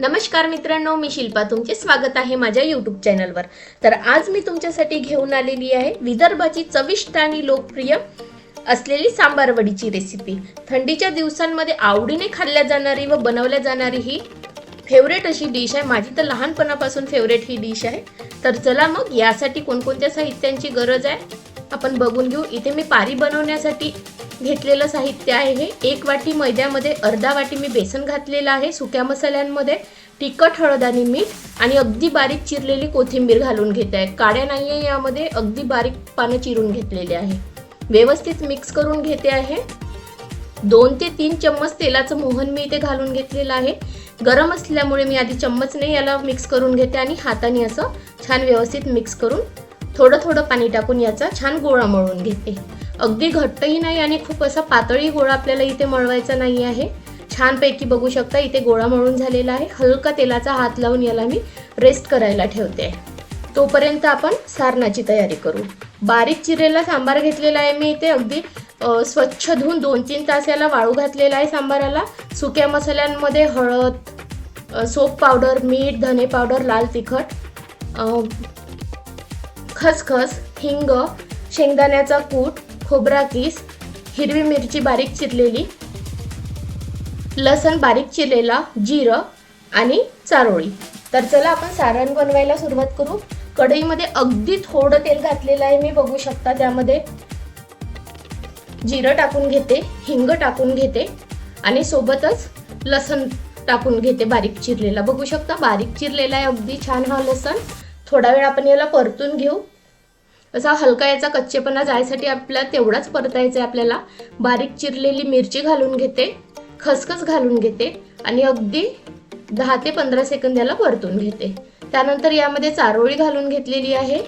नमस्कार मित्रांनो मी शिल्पा. तुमचे स्वागत आहे माझ्या यूट्यूब चॅनलवर तर आज मी तुमच्यासाठी घेऊन आलेली आहे विदर्भाची चविष्ट आणि लोकप्रिय असलेली सांबारवडीची रेसिपी थंडीच्या दिवसांमध्ये आवडीने खाल्ल्या जाणारी व बनवल्या जाणारी ही फेवरेट अशी डिश आहे. माझी तर लहानपणापासून फेवरेट ही डिश आहे. तर चला मग यासाठी कोणकोणत्या साहित्यांची गरज आहे? आपण बघून घेऊ. इथे मी पारी बनवण्यासाठी घेतलेलं साहित्य आहे हे. एक वाटी मैद्यामध्ये अर्धा वाटी मी बेसन घातलेलं आहे सुक्या मसाल्यांमध्ये तिखट हळद आणि मीठ आणि अगदी बारीक चिरलेली कोथिंबीर घालून घेत आहे. काड्या नाही आहे यामध्ये अगदी बारीक पानं चिरून घेतलेले आहे. व्यवस्थित मिक्स करून घेते आहे. दोन ते तीन चम्मच तेलाचं मोहन मी इथे घालून घेतलेलं आहे. गरम असल्यामुळे मी आधी चम्मचने याला मिक्स करून घेते आणि हाताने असं छान व्यवस्थित मिक्स करून थोडं थोडं पाणी टाकून याचा छान गोळा मळून घेते. अगदी घट्टही नाही आणि खूप असा पातळी गोळा आपल्याला इथे मळवायचा नाही आहे. छानपैकी बघू शकता इथे गोळा मळून झालेला आहे. हलका तेलाचा हात लावून याला मी रेस्ट करायला ठेवते. तोपर्यंत आपण सारणाची तयारी करू. बारीक चिरेला सांबार घेतलेला आहे मी इथे. अगदी स्वच्छ धुवून दोन तीन तास याला वाळू घातलेला आहे सांबाराला. सुक्या मसाल्यांमध्ये हळद सोप पावडर मीठ धने पावडर लाल तिखट खसखस हिंग शेंगदाण्याचा कूट खोबरा किस हिरवी मिरची बारीक चिरलेली लसण बारीक चिरलेला जिरं आणि चारोळी. तर चला आपण सारण बनवायला सुरुवात करू. कढईमध्ये अगदी थोडं तेल घातलेलं आहे मी बघू शकता त्यामध्ये. जिरं टाकून घेते हिंग टाकून घेते आणि सोबतच लसण टाकून घेते बारीक चिरलेला. बघू शकता बारीक चिरलेला आहे अगदी छान हा लसण. थोडा वेळ आपण याला परतून घेऊ. असा हलका याचा कच्चेपणा जायसाठी आपल्याला तेवढाच परतायचा आहे आपल्याला. बारीक चिरलेली मिरची घालून घेते खसखस घालून घेते आणि अगदी दहा ते पंधरा सेकंद याला परतून घेते. त्यानंतर यामध्ये चारोळी घालून घेतलेली आहे.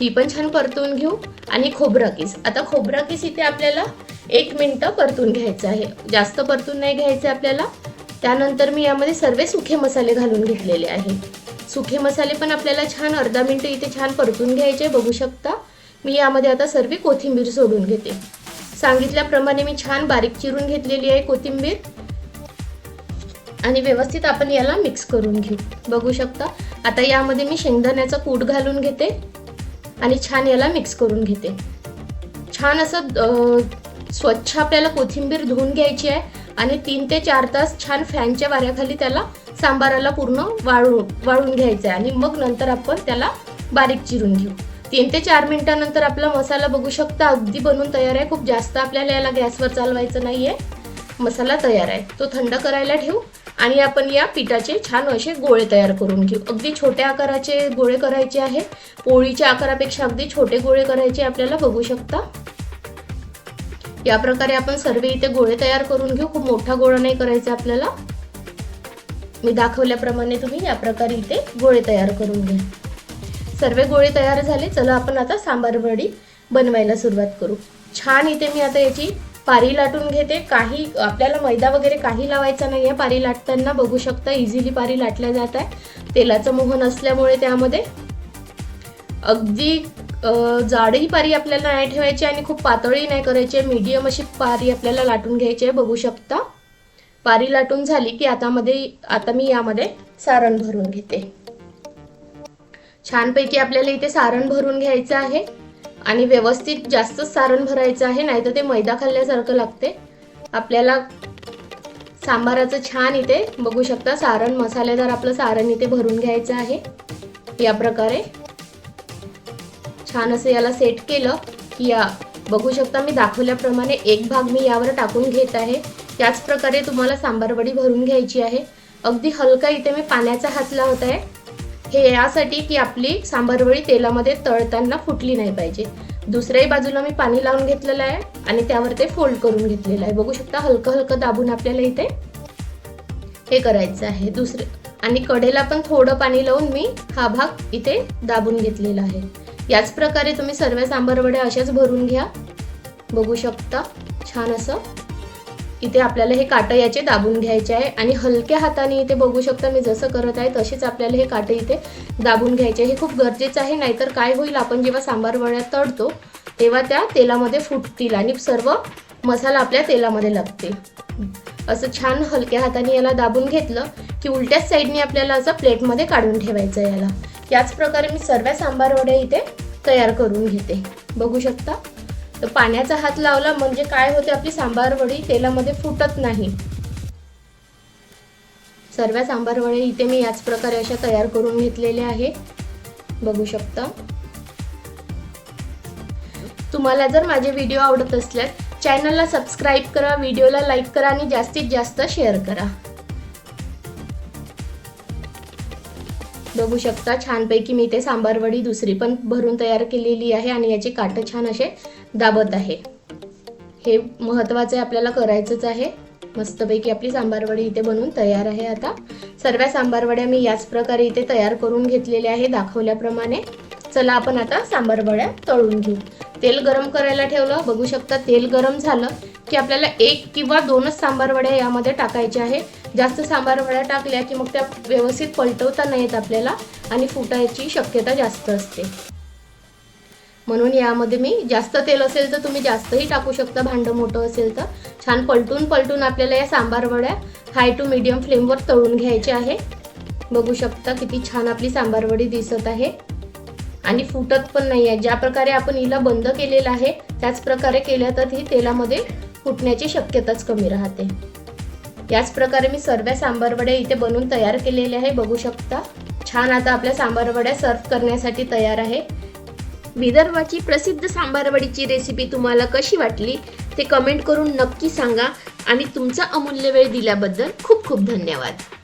ती पण छान परतून घेऊ. आणि खोबरा किस. आता खोबरा किस इथे आपल्याला एक मिनटं परतून घ्यायचं आहे. जास्त परतून नाही घ्यायचं आपल्याला. त्यानंतर मी यामध्ये सर्व सुखे मसाले घालून घेतलेले आहे. सुखे मसाले पण आपल्याला छान अर्धा मिनटं इथे छान परतून घ्यायचे बघू शकता. मी यामध्ये आता सर्व कोथिंबीर सोडून घेते. सांगितल्याप्रमाणे मी छान बारीक चिरून घेतलेली आहे कोथिंबीर. आणि व्यवस्थित आपण याला मिक्स करून घेऊ. बघू शकता. आता यामध्ये मी शेंगदाण्याचा कूट घालून घेते. आणि छान याला मिक्स करून घेते. छान असं स्वच्छ आपल्याला कोथिंबीर धुवून घ्यायची आहे. आणि तीन ते चार तास छान फॅनच्या वाऱ्याखाली त्याला सांबाराला पूर्ण वाळून वाळून घ्यायचं आहे आणि मग नंतर आपण त्याला बारीक चिरून घेऊ. तीन ते चार मिनिटानंतर आपला मसाला बघू शकता. अगदी बनून तयार आहे. खूप जास्त आपल्याला याला गॅसवर चालवायचं नाही आहे मसाला तयार आहे. तो थंड करायला ठेवू आणि आपण या पिठाचे छान असे गोळे तयार करून घेऊ. अगदी छोट्या आकाराचे गोळे करायचे आहे. पोळीच्या आकारापेक्षा अगदी छोटे गोळे करायचे आपल्याला बघू शकता. या प्रकारे आपण सर्व इथे गोळे तयार करून घेऊ. खूप मोठा गोळा नाही करायचा आपल्याला. मी दाखवल्याप्रमाणे तुम्ही या प्रकारे इथे गोळे तयार करून घ्या. सर्व गोळे तयार झाले. चला आपण आता सांबार वडी बनवायला सुरुवात करू. छान इथे मी आता याची पारी लाटून घेते. काही आपल्याला मैदा वगैरे काही लावायचा नाही आहे. पारी लाटताना बघू शकता इझिली पारी लाटल्या जात आहे तेलाचं मोहन असल्यामुळे त्यामध्ये अगदी जाडही पारी आपल्याला नाही ठेवायची आणि खूप पातळी नाही करायची. मीडियम अशी पारी आपल्याला लाटून घ्यायची आहे बघू शकता. पारी लाटून झाली की आता मध्ये आता मी यामध्ये सारण भरून घेते. छानपैकी आपल्याला इथे सारण भरून घ्यायचं आहे. आणि व्यवस्थित जास्त सारण भरायचं आहे नाहीतर ते मैदा खाल्ल्यासारखं लागते. आपल्याला सांबाराचं छान इथे बघू शकता सारण मसालेदार आपलं सारण इथे भरून घ्यायचं आहे. या प्रकारे. छान असं याला सेट केलं की या बघू शकता मी दाखवल्याप्रमाणे एक भाग मी यावर टाकून घेत आहे. त्याच प्रकारे तुम्हाला सांबारवडी भरून घ्यायची आहे. अगदी हलका इथे मी पाण्याचा हात लावत आहे. हे यासाठी की आपली सांबारवडी तेलामध्ये तळताना फुटली नाही पाहिजे. दुसऱ्याही बाजूला मी पाणी लावून घेतलेलं आहे आणि त्यावर ते फोल्ड करून घेतलेलं आहे. बघू शकता हलकं हलकं दाबून आपल्याला इथे हे करायचं आहे. दुसरे आणि कडेला पण थोडं पाणी लावून मी हा भाग इथे दाबून घेतलेला आहे. याच प्रकारे तुम्ही सर्व सांबारवड्या अशाच भरून घ्या. बघू शकता छान असं. इथे आपल्याला हे काटं याचे दाबून घ्यायचे आहे. आणि हलक्या हाताने इथे बघू शकता मी जसं करत आहे तसेच आपल्याला हे काटे इथे दाबून घ्यायचे हे खूप गरजेचं आहे नाहीतर काय होईल आपण जेव्हा सांबारवड्या तळतो तेव्हा त्या तेलामध्ये फुटतील आणि सर्व मसाला आपल्या तेलामध्ये लागतील. असं छान हलक्या हाताने याला दाबून घेतलं की उलट्याच साईडने आपल्याला असं प्लेटमध्ये काढून ठेवायचं याला. याच प्रकारे मी सर्व सांबार वड्या इथे तयार करून घेते. बघू शकता? तर पाण्याचा हात लावला म्हणजे काय होते? आपली सांबार वडी तेलामध्ये फुटत नाही. सर्व सांबार वडे इथे मी याच प्रकारे अशा तयार करून घेतलेल्या आहे. बघू शकता? तुम्हाला जर माझे व्हिडिओ आवडत असल्यास चॅनलला सबस्क्राईब करा व्हिडिओला लाईक करा आणि जास्तीत जास्त शेअर करा. बघू शकता. छानपैकी मी ते सांबारवडी दुसरी पण भरून तयार केलेली आहे आणि याचे काटं छान असे दाबत आहे. हे महत्त्वाचं आहे आपल्याला करायचंच आहे. मस्तपैकी आपली सांबारवडी इथे बनवून तयार आहे आता. सर्व सांबारवड्या मी याच प्रकारे इथे तयार करून घेतलेल्या आहे दाखवल्याप्रमाणे. चला आपण आता सांबारवड्या तळून घेऊ. तेल गरम करायला ठेवलं. बघू शकता तेल गरम झालं की आपल्याला एक किंवा दोनच सांबारवड्या यामध्ये टाकायच्या आहे. जास्त सांबार वड्या टाकल्या की मग त्या व्यवस्थित पलटवता नाही आपल्याला आणि फुटायची शक्यता जास्त असते. म्हणून यामध्ये मी जास्त तेल असेल तर तुम्ही जास्तही टाकू शकता भांडं मोठं असेल तर. छान पलटून पलटून आपल्याला या सांबार वड्या हाय टू मीडियम फ्लेमवर तळून घ्यायच्या आहे. बघू शकता किती छान आपली सांबारवडी दिसत आहे. आणि फुटत पण नाही आहे. ज्या प्रकारे आपण हिला बंद केलेलं आहे त्याच प्रकारे केल्या तर ही तेलामध्ये फुटण्याची शक्यताच कमी राहते. याच प्रकारे मी सर्व सांबार वड्या इथे बनवून तयार केलेले आहे. बघू शकता. छान आता आपल्या सांबार वड्या सर्व करण्यासाठी तयार आहे. विदर्भाची प्रसिद्ध सांबारवडीची रेसिपी तुम्हाला कशी वाटली ते कमेंट करून नक्की सांगा. आणि तुमचा अमूल्य वेळ दिल्याबद्दल खूप खूप धन्यवाद.